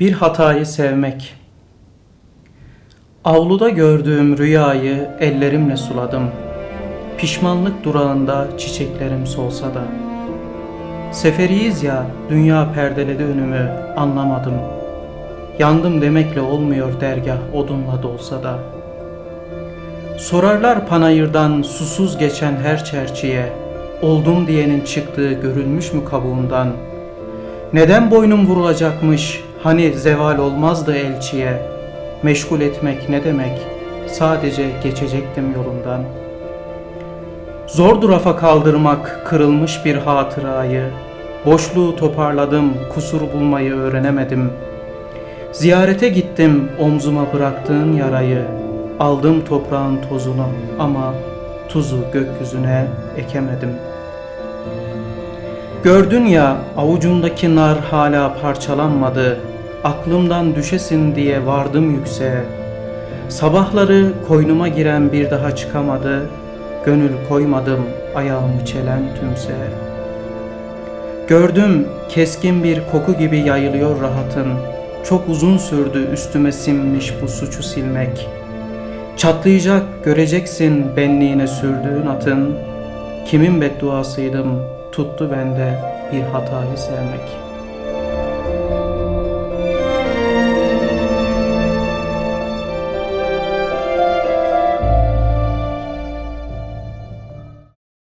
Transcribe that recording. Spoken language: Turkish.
Bir hatayı sevmek. Avluda gördüğüm rüyayı ellerimle suladım. Pişmanlık durağında çiçeklerim solsa da. Seferiyiz ya, dünya perdeledi önümü, anlamadım. Yandım demekle olmuyor dergah odunla dolsa da. Sorarlar panayırdan susuz geçen her çerçiye, oldum diyenin çıktığı görülmüş mü kabuğundan? Neden boynum vurulacakmış, hani zeval olmazdı elçiye? Meşgul etmek ne demek, sadece geçecektim yolundan. Zordu rafa kaldırmak kırılmış bir hatırayı, boşluğu toparladım, kusur bulmayı öğrenemedim. Ziyarete gittim omzuma bıraktığın yarayı, aldım toprağın tozunu ama tuzu gökyüzüne ekemedim. Gördün ya avucundaki nar hala parçalanmadı, aklımdan düşesin diye vardım yükseğe. Sabahları koynuma giren bir daha çıkamadı, gönül koymadım ayağımı çelen tümseye. Gördüm keskin bir koku gibi yayılıyor rahatın, çok uzun sürdü üstüme sinmiş bu suçu silmek. Çatlayacak göreceksin benliğine sürdüğün atın, kimin bedduasıydım tuttu bende bir hatayı sevmek.''